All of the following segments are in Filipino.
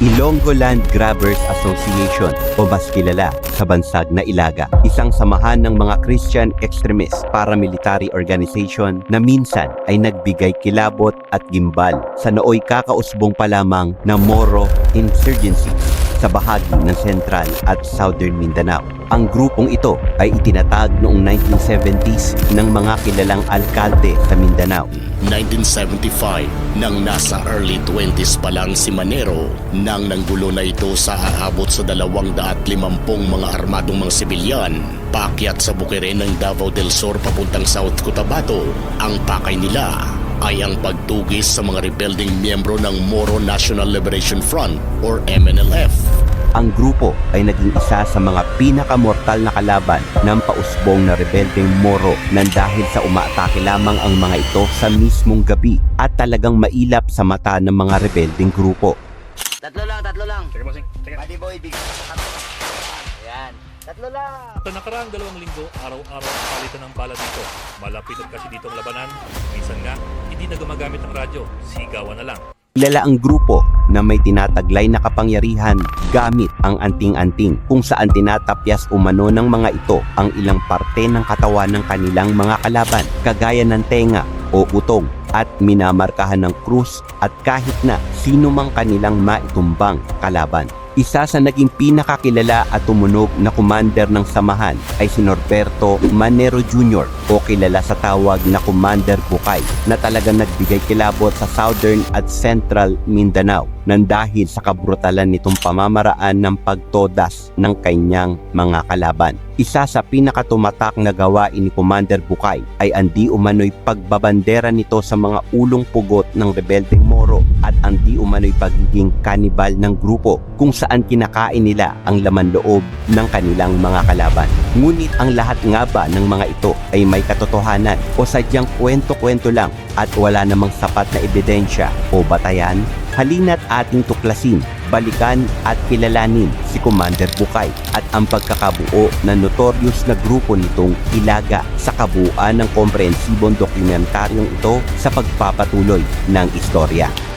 Ilonggo Land Grabbers Association o mas kilala sa bansag na Ilaga. Isang samahan ng mga Christian extremist paramilitary organization na minsan ay nagbigay kilabot at gimbal sa nooy kakausbong pa lamang na Moro Insurgency sa bahagi ng Central at Southern Mindanao. Ang grupong ito ay itinatag noong 1970s ng mga kilalang alkalde sa Mindanao 1975 nang nasa early 20s pa lang si Manero nang nanggulo na ito sa aabot sa 250 mga armadong mga sibilyan pakyat sa bukirin ng Davao del Sur papuntang South Cotabato. Ang pakay nila ay ang pagtugis sa mga rebelding miyembro ng Moro National Liberation Front or MNLF. ang grupo ay naging isa sa mga pinakamortal na kalaban ng pausbong na rebeldeng Moro nang dahil sa umaatake lamang ang mga ito sa mismong gabi at talagang mailap sa mata ng mga rebeldeng grupo. Tatlo lang, tatlo lang. Sige boy, big. Tatlo lang. Sa nakaraang dalawang linggo, araw-araw ang palitan ng bala dito. Malapitan kasi ditong labanan. Minsan nga, hindi na gumagamit ng radyo. Sigawan na lang. Kilala ang grupo na may tinataglay na kapangyarihan gamit ang anting-anting kung saan tinatapyas umano ng mga ito ang ilang parte ng katawan ng kanilang mga kalaban kagaya ng tenga o utong at minamarkahan ng krus at kahit na sino mang kanilang maitumbang kalaban. Isa sa naging pinakakilala at tumunog na commander ng samahan ay si Norberto Manero Jr. o kilala sa tawag na Commander Bukay na talagang nagbigay kilabot sa Southern at Central Mindanao nang dahil sa kabrutalan nitong pamamaraan ng pagtodas ng kanyang mga kalaban. Isa sa pinakatumatak na gawain ni Commander Bukay ay ang di umano'y pagbabandera nito sa mga ulong pugot ng rebeldeng Moro at ang di umano'y pagiging kanibal ng grupo kung saan kinakain nila ang laman loob ng kanilang mga kalaban. Ngunit ang lahat nga ba ng mga ito ay may katotohanan o sadyang kwento-kwento lang at wala namang sapat na ebidensya o batayan? Halina't ating tuklasin, balikan at kilalanin si Commander Bukay at ang pagkakabuo ng notorious na grupo nitong Ilaga sa kabuuan ng komprehensibong dokumentaryong ito sa pagpapatuloy ng istorya.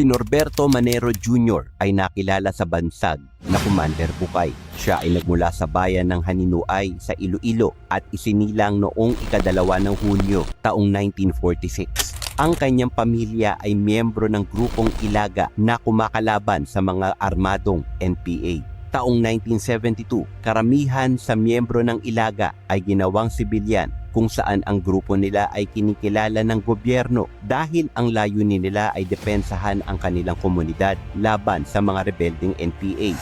Si Norberto Manero Jr. ay nakilala sa bansag na Commander Bukay. Siya ay nagmula sa bayan ng Haninuay sa Iloilo at isinilang noong ikadalawa ng Hunyo taong 1946. Ang kanyang pamilya ay miyembro ng grupong Ilaga na kumakalaban sa mga armadong NPA. Taong 1972, karamihan sa miyembro ng Ilaga ay ginawang sibilyan kung saan ang grupo nila ay kinikilala ng gobyerno dahil ang layunin nila ay depensahan ang kanilang komunidad laban sa mga rebelding NPA.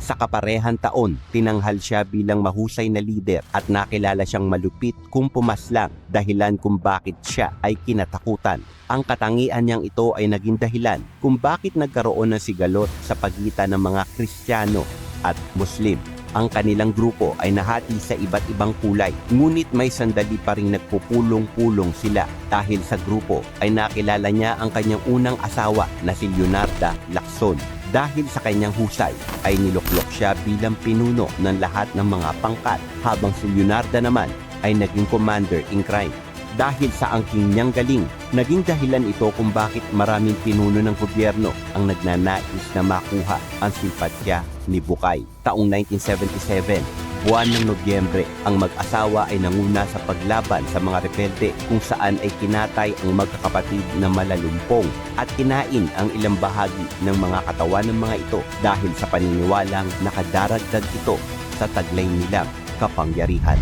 Sa kaparehang taon, tinanghal siya bilang mahusay na lider at nakilala siyang malupit kung pumaslang dahilan kung bakit siya ay kinatakutan. Ang katangian niyang ito ay naging dahilan kung bakit nagkaroon ng sigalot sa pagitan ng mga Kristiyano at Muslim. Ang kanilang grupo ay nahati sa iba't ibang kulay, ngunit may sandali pa rin nagpupulong-pulong sila dahil sa grupo ay nakilala niya ang kanyang unang asawa na si Leonarda Lacson. Dahil sa kanyang husay ay niluklok siya bilang pinuno ng lahat ng mga pangkat habang si Leonarda naman ay naging commander in crime. Dahil sa angking niyang galing, naging dahilan ito kung bakit maraming pinuno ng gobyerno ang nagnanais na makuha ang simpatya ni Bukay. Taong 1977, buwan ng Nobyembre, ang mag-asawa ay nanguna sa paglaban sa mga rebelde kung saan ay kinatay ang magkakapatid na malalumpong at kinain ang ilang bahagi ng mga katawan ng mga ito dahil sa paniniwalang nakadaragdag ito sa taglay nilang kapangyarihan.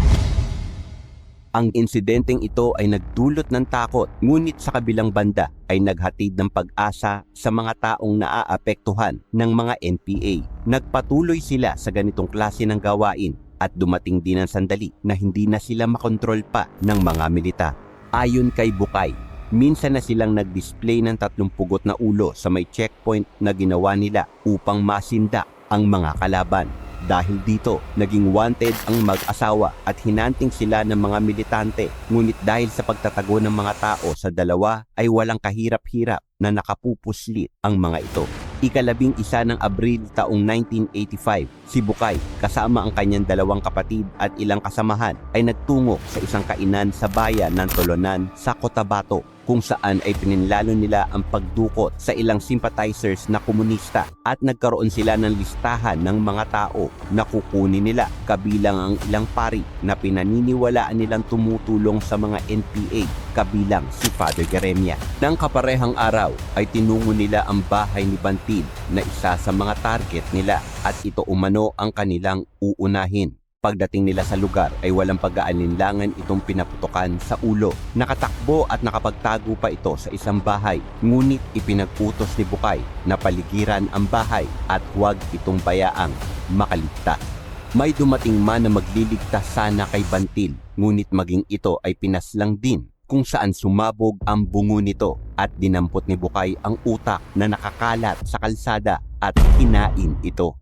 Ang insidenteng ito ay nagdulot ng takot, ngunit sa kabilang banda ay naghatid ng pag-asa sa mga taong naaapektuhan ng mga NPA. Nagpatuloy sila sa ganitong klase ng gawain at dumating din ang sandali na hindi na sila makontrol pa ng mga militar. Ayon kay Bukay, minsan na silang nag-display ng tatlong pugot na ulo sa may checkpoint na ginawa nila upang masinda ang mga kalaban. Dahil dito, naging wanted ang mag-asawa at hinanting sila ng mga militante. Ngunit dahil sa pagtatago ng mga tao sa dalawa ay walang kahirap-hirap na nakapupuslit ang mga ito. Ikalabing isa ng Abril taong 1985, si Bukay kasama ang kanyang dalawang kapatid at ilang kasamahan ay nagtungo sa isang kainan sa bayan ng Tolonan sa Cotabato kung saan ay pininlalo nila ang pagdukot sa ilang sympathizers na komunista at nagkaroon sila ng listahan ng mga tao na kukunin nila kabilang ang ilang pari na pinaniniwalaan nilang tumutulong sa mga NPA kabilang si Father Garemia. Nang kaparehang araw ay tinungo nila ang bahay ni Bantil na isa sa mga target nila at ito umano ang kanilang uunahin. Pagdating nila sa lugar ay walang pag-aalinlangan itong pinaputokan sa ulo. Nakatakbo at nakapagtago pa ito sa isang bahay. Ngunit ipinag-utos ni Bukay na paligiran ang bahay at huwag itong bayaang makaligtas. May dumating man na magliligtas sana kay Bantil, ngunit maging ito ay pinaslang din kung saan sumabog ang bungo nito at dinampot ni Bukay ang utak na nakakalat sa kalsada at kinain ito.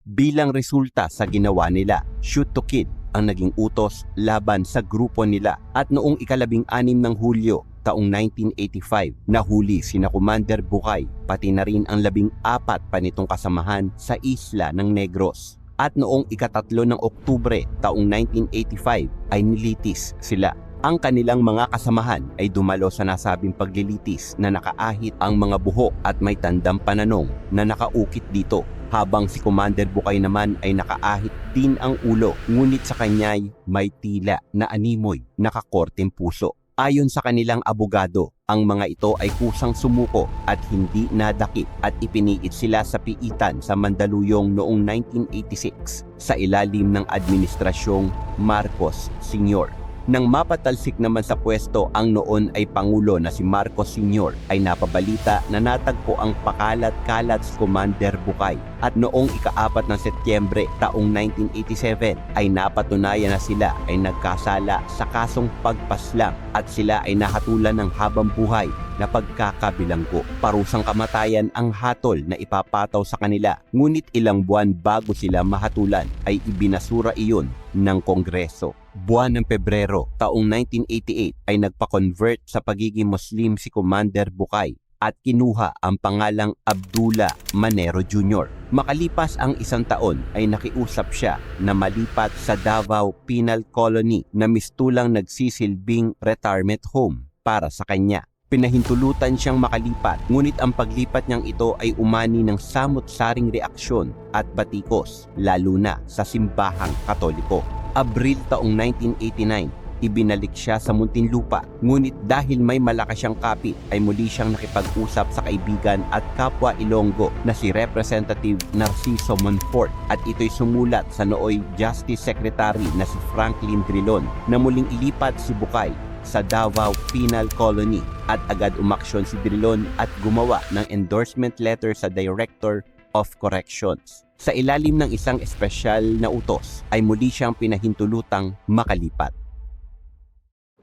Bilang resulta sa ginawa nila, shoot to kill ang naging utos laban sa grupo nila at noong ikalabing anim ng Hulyo taong 1985 nahuli sina Commander Bukay pati na rin ang labing apat pa nitong kasamahan sa isla ng Negros. At noong ikatatlo ng Oktubre taong 1985 ay nilitis sila. Ang kanilang mga kasamahan ay dumalo sa nasabing paglilitis na nakaahit ang mga buhok at may tandang pananong na nakaukit dito habang si Commander Bukay naman ay nakaahit din ang ulo ngunit sa kanya'y may tila na animoy nakakorteng puso. Ayon sa kanilang abogado, ang mga ito ay kusang sumuko at hindi nadakip at ipiniit sila sa piitan sa Mandaluyong noong 1986 sa ilalim ng administrasyong Marcos Sr. Nang mapatalsik naman sa pwesto ang noon ay Pangulo na si Marcos Sr. ay napabalita na natagpo ang pakalat-kalat Commander Bukay at noong ikaapat ng Setyembre taong 1987 ay napatunayan na sila ay nagkasala sa kasong pagpaslang at sila ay nahatulan ng habang buhay na pagkakabilanggo. Parusang kamatayan ang hatol na ipapataw sa kanila. Ngunit ilang buwan bago sila mahatulan ay ibinasura iyon ng Kongreso. Buwan ng Pebrero taong 1988 ay nagpa-convert sa pagiging Muslim si Commander Bukay at kinuha ang pangalang Abdullah Manero Jr. Makalipas ang isang taon ay nakiusap siya na malipat sa Davao Penal Colony na mistulang nagsisilbing retirement home para sa kanya. Pinahintulutan siyang makalipat, ngunit ang paglipat niyang ito ay umani ng samot-saring reaksyon at batikos, lalo na sa simbahang katoliko. Abril taong 1989, ibinalik siya sa Muntinlupa. Ngunit dahil may malakas siyang kapit, ay muli siyang nakipag-usap sa kaibigan at kapwa Ilonggo na si Representative Narciso Monfort at ito'y sumulat sa nooy Justice Secretary na si Franklin Drilon na muling ilipat si Bukay sa Davao Penal Colony at agad umaksyon si Drilon at gumawa ng endorsement letter sa Director of Corrections. Sa ilalim ng isang espesyal na utos ay muli siyang pinahintulutang makalipat.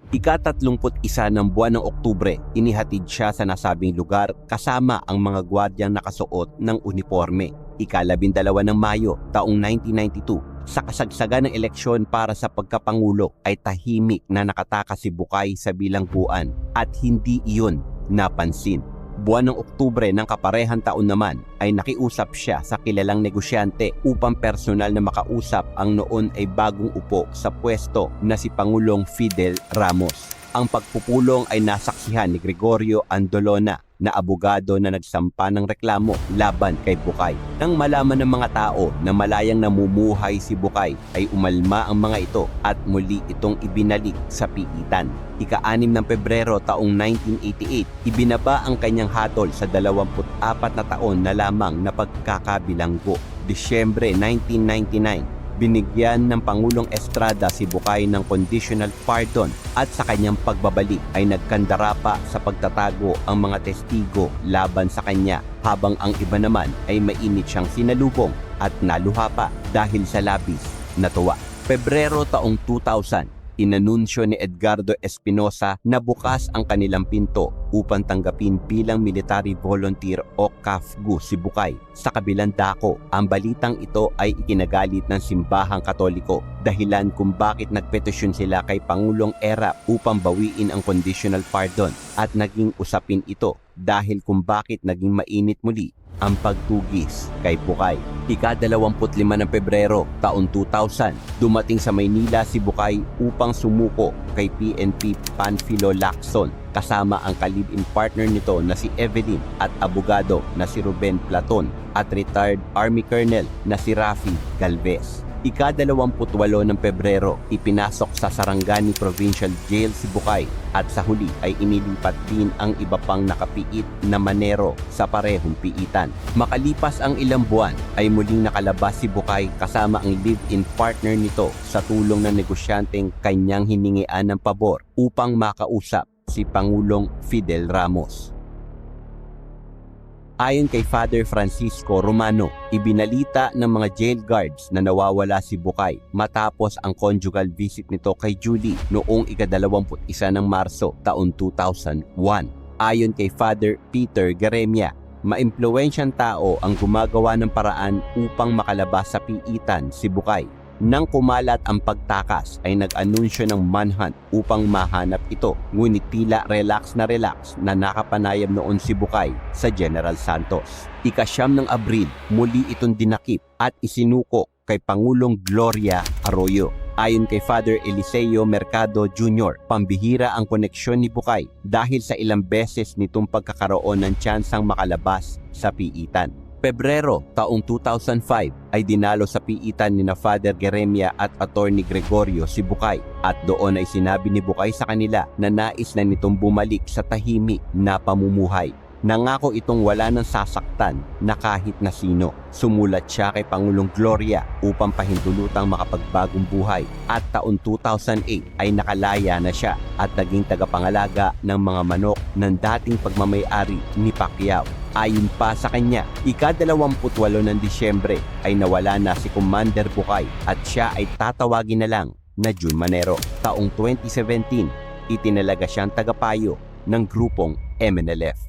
Ikatatlumput isa ng buwan ng Oktubre, inihatid siya sa nasabing lugar kasama ang mga gwardyang nakasuot ng uniforme. Ikalabindalawa ng Mayo taong 1992, sa kasagsagan ng eleksyon para sa pagkapangulo ay tahimik na nakatakas si Bukay sa bilangguan at hindi iyon napansin. Buwan ng Oktubre ng kaparehang taon naman ay nakiusap siya sa kilalang negosyante upang personal na makausap ang noon ay bagong upo sa pwesto na si Pangulong Fidel Ramos. Ang pagpupulong ay nasaksihan ni Gregorio Andolona na abogado na nagsampa ng reklamo laban kay Bukay. Nang malaman ng mga tao na malayang namumuhay si Bukay ay umalma ang mga ito at muli itong ibinalik sa piitan. Ika-anim ng Pebrero taong 1988, ibinaba ang kanyang hatol sa 24 na taon na lamang na pagkakabilanggo. Disyembre 1999, binigyan ng Pangulong Estrada si Bukay ng conditional pardon at sa kanyang pagbabalik ay nagkandara pa sa pagtatago ang mga testigo laban sa kanya habang ang iba naman ay mainit siyang sinalubong at naluha pa dahil sa labis na tuwa. Pebrero taong 2000, inanunsyo ni Edgardo Espinosa na bukas ang kanilang pinto upang tanggapin bilang military volunteer o CAFGU si Bukay. Sa kabilang dako, ang balitang ito ay ikinagalit ng simbahang katoliko dahilan kung bakit nagpetisyon sila kay Pangulong Erap upang bawiin ang conditional pardon at naging usapin ito dahil kung bakit naging mainit muli ang pagtugis kay Bukay. Ika-25 ng Pebrero, taon 2000, dumating sa Maynila si Bukay upang sumuko kay PNP Panfilo Lacson kasama ang kalib-in partner nito na si Evelyn at abogado na si Ruben Platon at retired Army Colonel na si Rafi Galvez. Ika-28 ng Pebrero, ipinasok sa Sarangani Provincial Jail si Bukay at sa huli ay inilipat din ang iba pang nakapiit na manero sa parehong piitan. Makalipas ang ilang buwan ay muling nakalabas si Bukay kasama ang live-in partner nito sa tulong ng negosyanteng kanyang hiningian ng pabor upang makausap si Pangulong Fidel Ramos. Ayon kay Father Francisco Romano, ibinalita ng mga jail guards na nawawala si Bukay matapos ang conjugal visit nito kay Julie noong ika-21 ng Marso taon 2001. Ayon kay Father Peter Garemia, maimpluwensyang tao ang gumagawa ng paraan upang makalabas sa piitan si Bukay. Nang kumalat ang pagtakas ay nag-anunsyo ng manhunt upang mahanap ito. Ngunit tila relax na relax na nakapanayam noon si Bukay sa General Santos. Ikasyam ng Abril, muli itong dinakip at isinuko kay Pangulong Gloria Arroyo. Ayon kay Father Eliseo Mercado Jr., pambihira ang koneksyon ni Bukay dahil sa ilang beses nitong pagkakaroon ng tsansang makalabas sa piitan. Pebrero taong 2005 ay dinalo sa piitan ni na Father Geremia at Attorney Gregorio si Bukay at doon ay sinabi ni Bukay sa kanila na nais na nitong bumalik sa tahimik na pamumuhay. Nangako itong wala ng sasaktan na kahit na sino. Sumulat siya kay Pangulong Gloria upang pahintulutang makapagbagong buhay at taon 2008 ay nakalaya na siya at naging tagapangalaga ng mga manok ng dating pagmamayari ni Pacquiao. Ayon pa sa kanya, ika-28 ng Disyembre ay nawala na si Commander Bukay at siya ay tatawagin na lang na Jun Manero. Taong 2017, itinalaga siyang tagapayo ng grupong MNLF.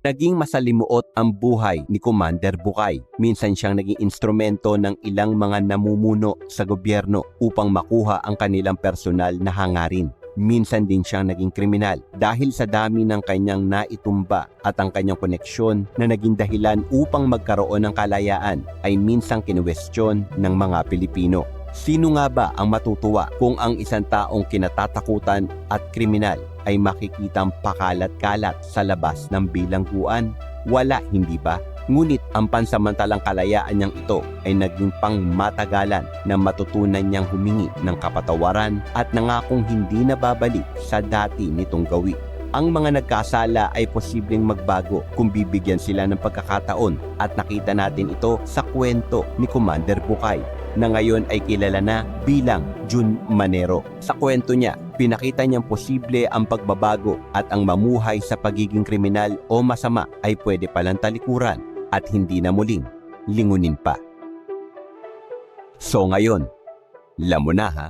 Naging masalimuot ang buhay ni Commander Bukay. Minsan siyang naging instrumento ng ilang mga namumuno sa gobyerno upang makuha ang kanilang personal na hangarin. Minsan din siyang naging kriminal dahil sa dami ng kanyang naitumba at ang kanyang koneksyon na naging dahilan upang magkaroon ng kalayaan ay minsang kinuwestiyon ng mga Pilipino. Sino nga ba ang matutuwa kung ang isang taong kinatatakutan at kriminal ay makikitang pakalat-kalat sa labas ng bilangguan? Wala, hindi ba? Ngunit ang pansamantalang kalayaan niyang ito ay naging pang matagalan na matutunan niyang humingi ng kapatawaran at nangakong hindi na babalik sa dati nitong gawi. Ang mga nagkasala ay posibleng magbago kung bibigyan sila ng pagkakataon at nakita natin ito sa kwento ni Commander Bukay na ngayon ay kilala na bilang Jun Manero. Sa kwento niya, pinakita niyang posible ang pagbabago at ang mamuhay sa pagiging kriminal o masama ay pwede palang talikuran at hindi na muling lingunin pa. So ngayon, alam mo na ha,